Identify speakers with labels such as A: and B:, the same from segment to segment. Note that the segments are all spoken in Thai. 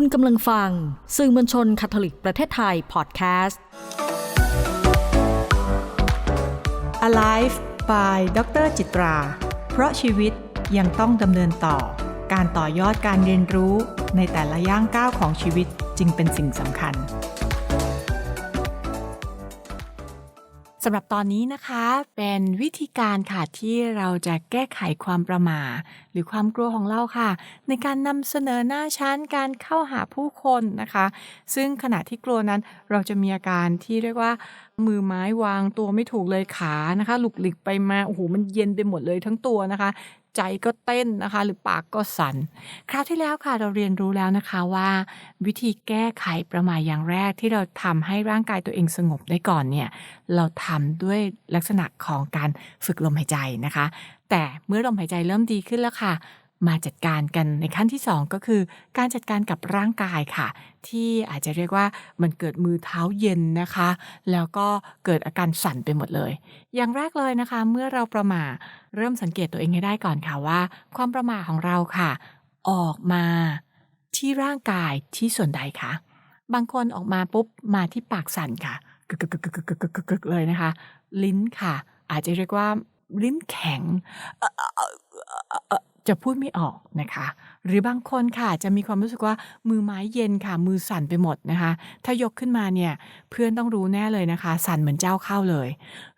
A: คุณกำลังฟัง สื่อมวลชนคาทอลิกประเทศไทยพอดแคสต์
B: Alive by ดรจิตรา เพราะชีวิตยังต้องดำเนินต่อ การต่อยอดการเรียนรู้ในแต่ละย่างก้าวของชีวิตจึงเป็นสิ่งสำคัญ สำหรับตอนนี้นะคะเป็นวิธีการค่ะที่เราจะแก้ไขความประมาหรือความกลัวของเราค่ะ ในการนำเสนอหน้าชั้นการเข้าหาผู้คนนะคะ ซึ่งขณะที่กลัวนั้นเราจะมีอาการที่เรียกว่า มือไม้วางตัวไม่ถูกเลยขานะคะหลุกหลิกไปมาโอ้โหมันเย็นไปหมดเลยทั้งตัวนะคะ ใจก็เต้นนะคะ หรือปากก็สั่นคราวที่แล้วค่ะเราเรียนรู้แล้วนะคะว่า วิธีแก้ไขประมาทอย่างแรกที่เราทำให้ร่างกายตัวเองสงบได้ก่อนเนี่ยเราทำด้วยลักษณะของการฝึกลมหายใจนะคะ แต่เมื่อลมหายใจเริ่มดีขึ้นแล้วค่ะ มาจัดการกันในขั้นที่ 2 ก็คือการจัดการกับร่างกายค่ะ ที่อาจจะเรียกว่ามันเกิดมือเท้าเย็นนะคะ แล้วก็เกิดอาการสั่นไปหมดเลย อย่างแรกเลยนะคะ เมื่อเราประมาเริ่มสังเกตตัวเองให้ได้ก่อนค่ะว่า ความประมาของเราค่ะ ออกมาที่ร่างกายที่ส่วนใดคะบางคนออกมาปุ๊บมาที่ปากสั่นค่ะกึกกึกกึกกึกกึกเลยนะคะ ลิ้นค่ะ อาจจะเรียกว่าลิ้นแข็ง จะพูดไม่ออกนะคะ หรือบางคนค่ะจะมีความรู้สึกว่ามือไม้เย็นค่ะ มือสั่นไปหมดนะคะ ถ้ายกขึ้นมาเนี่ยเพื่อนต้องรู้แน่เลยนะคะ สั่นเหมือนเจ้าเข้าเลย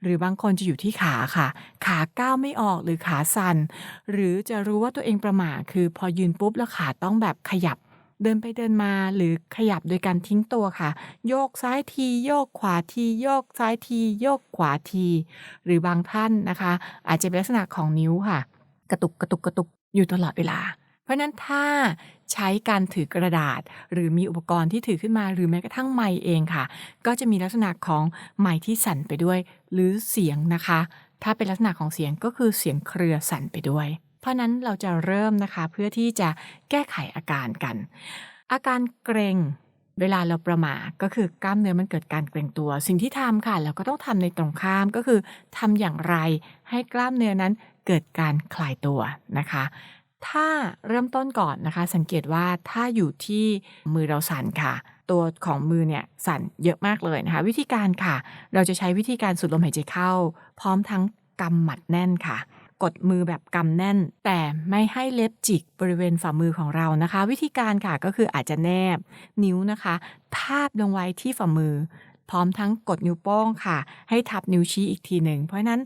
B: หรือบางคนจะอยู่ที่ขาค่ะ ขาก้าวไม่ออกหรือขาสั่น หรือจะรู้ว่าตัวเองประหม่าคือพอยืนปุ๊บแล้วขาต้องแบบขยับเดินไปเดินมาหรือขยับโดยการทิ้งตัวค่ะ โยกซ้ายทีโยกขวาทีโยกซ้ายทีโยกขวาที หรือบางท่านนะคะ อาจจะเป็นลักษณะของนิ้วค่ะ กระตุกกระตุกกระตุก อยู่ตลอดเวลา เพราะนั้นถ้าใช้การถือกระดาษ หรือมีอุปกรณ์ที่ถือขึ้นมา หรือแม้กระทั่งไมค์เองค่ะ ก็จะมีลักษณะของไมค์ที่สั่นไปด้วย หรือเสียงนะคะ ถ้าเป็นลักษณะของเสียงก็คือเสียงเครือสั่นไปด้วย เพราะนั้นเราจะเริ่มนะคะเพื่อที่จะแก้ไขอาการกัน อาการเกรงเวลาเราประมาก็คือกล้ามเนื้อมันเกิดการเกร็งตัว สิ่งที่ทำค่ะ เราก็ต้องทำในตรงข้ามก็คือทำอย่างไรให้กล้ามเนื้อนั้น เกิดการคลายตัวนะคะ ถ้าเริ่มต้นก่อนนะคะ สังเกตว่าถ้าอยู่ที่มือเราสั่นค่ะ ตัวของมือเนี่ยสั่นเยอะมากเลยนะคะ วิธีการค่ะ เราจะใช้วิธีการสูดลมหายใจเข้า พร้อมทั้งกำหมัดแน่นค่ะกดมือแบบกำแน่น แต่ไม่ให้เล็บจิกบริเวณฝ่ามือของเรานะคะ วิธีการค่ะก็คืออาจจะแนบ นิ้วนะคะ ทาบลงไว้ที่ฝ่ามือ พร้อมทั้งกดนิ้วโป้งค่ะ ให้ทับนิ้วชี้อีกทีหนึ่ง เพราะฉะนั้น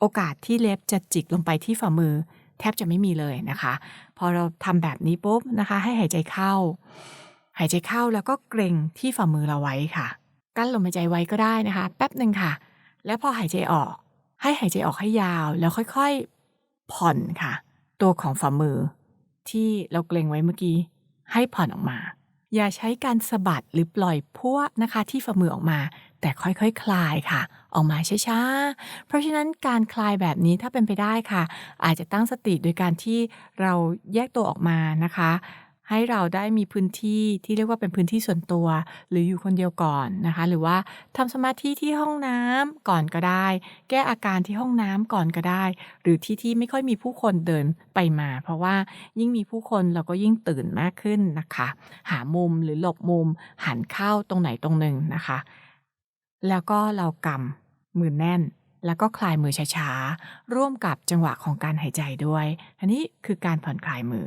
B: โอกาสที่เล็บจะจิกลงไปที่ฝ่ามือ แทบจะไม่มีเลยนะคะ พอเราทำแบบนี้ปุ๊บนะคะ ให้หายใจเข้า หายใจเข้าแล้วก็เกรงที่ฝ่ามือเราไว้ค่ะ กั้นลมหายใจไว้ก็ได้นะคะ แป๊บหนึ่งค่ะ แล้วพอหายใจออก ให้หายใจออกให้ยาวแล้วค่อยๆผ่อนค่ะ ตัวของฝ่ามือ ที่เราเกรงไว้เมื่อกี้ให้ผ่อนออกมา อย่าใช้การสะบัดหรือปล่อยพวกนะคะที่ฝ่ามือออกมา แต่ค่อยๆคคลายค่ะ ออกมาช้าๆ เพราะฉะนั้นการคลายแบบนี้ถ้าเป็นไปได้ค่ะ อาจจะตั้งสติโดยการที่เราแยกตัวออกมานะคะ ให้เราได้มีพื้นที่ที่เรียกว่าเป็นพื้นที่ส่วนตัว หรืออยู่คนเดียวก่อนนะคะ หรือว่าทำสมาธิที่ห้องน้ำก่อนก็ได้ แก้อาการที่ห้องน้ำก่อนก็ได้ หรือที่ที่ไม่ค่อยมีผู้คนเดินไปมา เพราะว่ายิ่งมีผู้คนเราก็ยิ่งตื่นมากขึ้นนะคะ หามุมหรือหลบมุมหันเข้าตรงไหนตรงหนึ่งนะคะ แล้วก็เรากำมือแน่นแล้วก็คลายมือช้าๆ ร่วมกับจังหวะของการหายใจด้วย อันนี้คือการผ่อนคลายมือ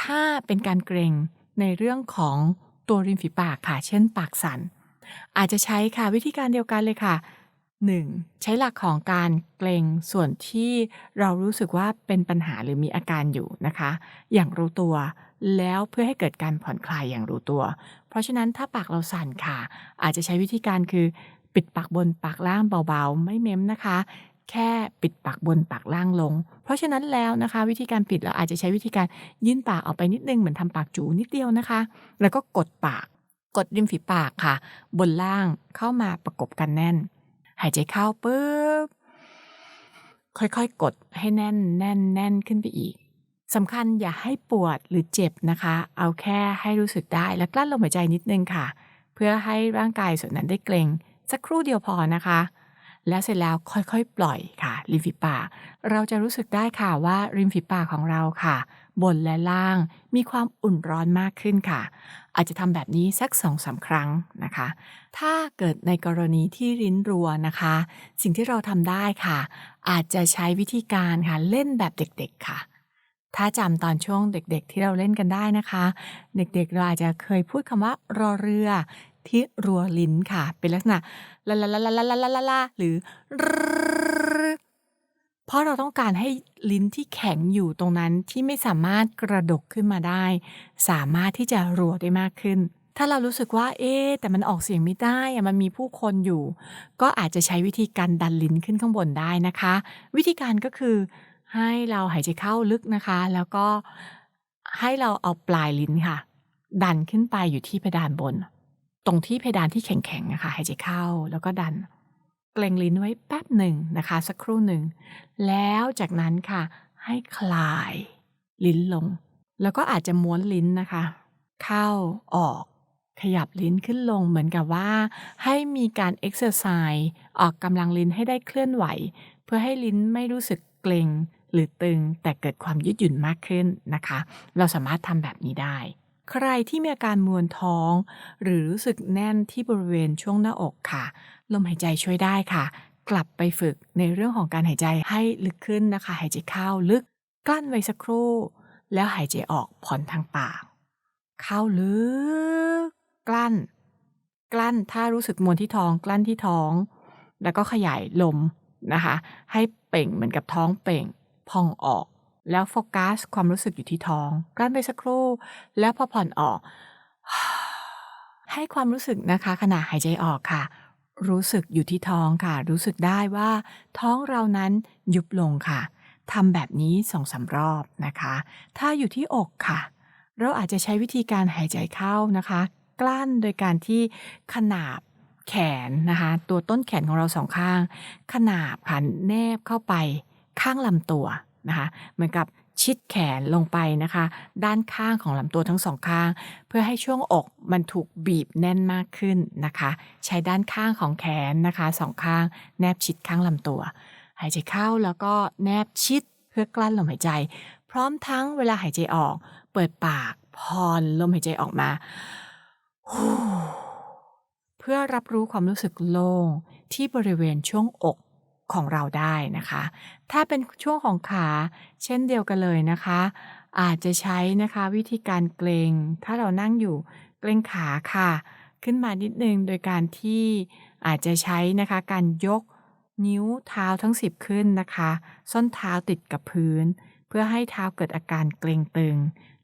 B: ถ้าเป็นการเกรงในเรื่องของตัวริมฝีปากค่ะ เช่นปากสัน อาจจะใช้ค่ะวิธีการเดียวกันเลยค่ะ 1. ใช้หลักของการเกรงส่วนที่เรารู้สึกว่าเป็นปัญหาหรือมีอาการอยู่นะคะ อย่างรู้ตัวแล้วเพื่อให้เกิดการผ่อนคลายอย่างรู้ตัว เพราะฉะนั้นถ้าปากเราสั่นค่ะ อาจจะใช้วิธีการคือ ปิดปากบนปากล่างเบาๆ ไม่เม้มนะคะ แค่ปิดปากบนปากล่างลง เพราะฉะนั้นแล้วนะคะ วิธีการปิดเราอาจจะใช้วิธีการยื่นปากออกไปนิดนึงเหมือนทำปากจูนิดเดียวนะคะ แล้วก็กดปากกดริมฝีปากค่ะ บนล่างเข้ามาประกบกันแน่น หายใจเข้าปุ๊บค่อยๆ กดให้แน่นแน่นแน่นขึ้นไปอีกสำคัญอย่าให้ปวดหรือเจ็บนะคะ เอาแค่ให้รู้สึกได้และกลั้นลมหายใจนิดนึงค่ะ เพื่อให้ร่างกายส่วนนั้นได้เกรงสักครู่เดียวพอนะคะ แล้วเสร็จแล้วค่อยๆ ปล่อยค่ะริมฝีปากเราจะรู้สึกได้ค่ะว่าริมฝีปากของเราค่ะ บนและล่างมีความอุ่นร้อนมากขึ้นค่ะ อาจจะทำแบบนี้สักสองสาครั้งนะคะ ถ้าเกิดในกรณีที่ลิ้นรัวนะคะ สิ่งที่เราทำได้ค่ะ อาจจะใช้วิธีการค่ะเล่นแบบเด็กๆค่ะถ้าจำตอนช่วงเด็กๆ ที่เราเล่นกันได้นะคะ เด็กๆเราอาจจะเคยพูดคำว่ารอเรือ ที่รัวลิ้นค่ะ เป็นลักษณะลาลาลาลาลาลาลาลาหรือเพราะเราต้องการให้ลิ้นที่แข็งอยู่ตรงนั้นที่ไม่สามารถกระดกขึ้นมาได้ สามารถที่จะรัวได้มากขึ้น ถ้าเรารู้สึกว่า เอ๊แต่มันออกเสียงไม่ได้มันมีผู้คนอยู่ ก็อาจจะใช้วิธีการดันลิ้นขึ้นข้างบนได้นะคะ วิธีการก็คือให้เราหายใจเข้าลึกนะคะ แล้วก็ให้เราเอาปลายลิ้นค่ะ ดันขึ้นไปอยู่ที่เพดานบน ตรงที่เพดานที่แข็งๆนะคะหายใจเข้าแล้วก็ดัน เกรงลิ้นไว้แป๊บหนึ่งนะคะ สักครู่หนึ่ง แล้วจากนั้นค่ะ ให้คลายลิ้นลง แล้วก็อาจจะม้วนลิ้นนะคะ เข้าออกขยับลิ้นขึ้นลงเหมือนกับว่า ให้มีการเอ็กซ์เซอร์ไซส์ออกกำลังลิ้นให้ได้เคลื่อนไหว เพื่อให้ลิ้นไม่รู้สึกเกร็งหรือตึงแต่เกิดความยืดหยุ่นมากขึ้นนะคะ เราสามารถทำแบบนี้ได้ ใครที่มีอาการมวนท้อง หรือรู้สึกแน่นที่บริเวณช่วงหน้าอกค่ะ ลมหายใจช่วยได้ค่ะ กลับไปฝึกในเรื่องของการหายใจให้ลึกขึ้นนะคะ หายใจเข้าลึก กลั้นไว้สักครู่ แล้วหายใจออกผ่อนทางปาก เข้าลึก กลั้น กลั้นถ้ารู้สึกมวนที่ท้อง กลั้นที่ท้อง แล้วก็ขยายลมนะคะ ให้เป่งเหมือนกับท้องเป่งพองออก แล้วโฟกัสความรู้สึกอยู่ที่ท้องกลั้นไปสักครู่ แล้วพอผ่อนออก ให้ความรู้สึกนะคะขณะหายใจออกค่ะ รู้สึกอยู่ที่ท้องค่ะ รู้สึกได้ว่า ท้องเรานั้นยุบลงค่ะทำแบบนี้สองสารอบนะคะ ถ้าอยู่ที่อกค่ะ เราอาจจะใช้วิธีการหายใจเข้านะคะ กลั้นโดยการที่ขนาบแขนนะคะ ตัวต้นแขนของเราสองข้าง ขนาบค่ะแนบเข้าไปข้างลำตัว นะคะเหมือนกับชิดแขนลงไปนะคะ ด้านข้างของลำตัวทั้งสองข้าง เพื่อให้ช่วงอกมันถูกบีบแน่นมากขึ้นนะคะ ใช้ด้านข้างของแขนนะคะสองข้าง แนบชิดข้างลำตัว หายใจเข้าแล้วก็แนบชิดเพื่อกลั้นลมหายใจ พร้อมทั้งเวลาหายใจออก เปิดปากผ่อนลมหายใจออกมา เพื่อรับรู้ความรู้สึกโล่งที่บริเวณช่วงอก ของเราได้นะคะ ถ้าเป็นช่วงของขาเช่นเดียวกันเลยนะคะ อาจจะใช้นะคะวิธีการเกรงถ้าเรานั่งอยู่เกรงขาค่ะ ขึ้นมานิดนึงโดยการที่อาจจะใช้นะคะการยกนิ้วเท้าทั้ง 10 ขึ้นนะคะ ส้นเท้าติดกับพื้น เพื่อให้เท้าเกิดอาการเกร็งตึง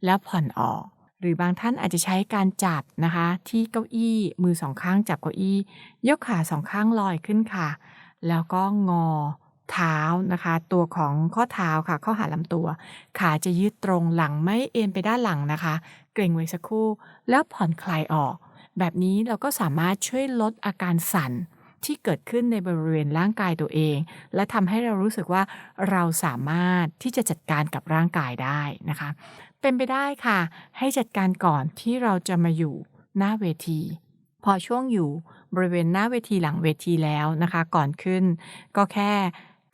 B: แล้วผ่อนออก หรือบางท่านอาจจะใช้การจับนะคะ ที่เก้าอี้มือสองข้างจับเก้าอี้ ยกขาสองข้างลอยขึ้นค่ะ แล้วก็งอเท้านะคะ ตัวของข้อเท้าค่ะ ข้อหาลำตัว ขาจะยืดตรงหลังไม่เอ็นไปด้านหลังนะคะ เกร็งไว้สักครู่ แล้วผ่อนคลายออก แบบนี้เราก็สามารถช่วยลดอาการสั่นที่เกิดขึ้นในบริเวณร่างกายตัวเอง และทำให้เรารู้สึกว่าเราสามารถที่จะจัดการกับร่างกายได้นะคะ เป็นไปได้ค่ะ ให้จัดการก่อนที่เราจะมาอยู่หน้าเวที พอช่วงอยู่บริเวณหน้าเวทีหลังเวทีแล้วนะคะ ก่อนขึ้น ก็แค่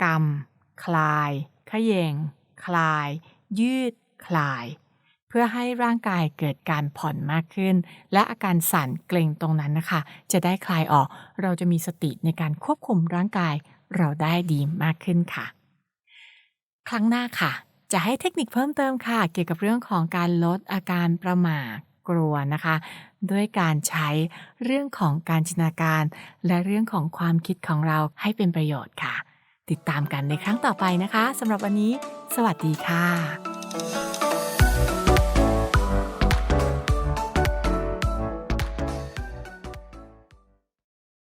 B: กำคลายขยเยง คลาย ยืด คลาย เพื่อให้ร่างกายเกิดการผ่อนมากขึ้น และอาการสั่นเกร็งตรงนั้นนะคะ จะได้คลายออก เราจะมีสติในการควบคุมร่างกายเราได้ดีมากขึ้นค่ะ ครั้งหน้าค่ะ จะให้เทคนิคเพิ่มเติมค่ะ เกี่ยวกับเรื่องของการลดอาการประหม่ากลัวนะคะ ด้วยการใช้เรื่องของการจินตนาการ และเรื่องของความคิดของเราให้เป็นประโยชน์ค่ะ ติดตามกันในครั้งต่อไปนะคะสำหรับวันนี้ สวัสดีค่ะ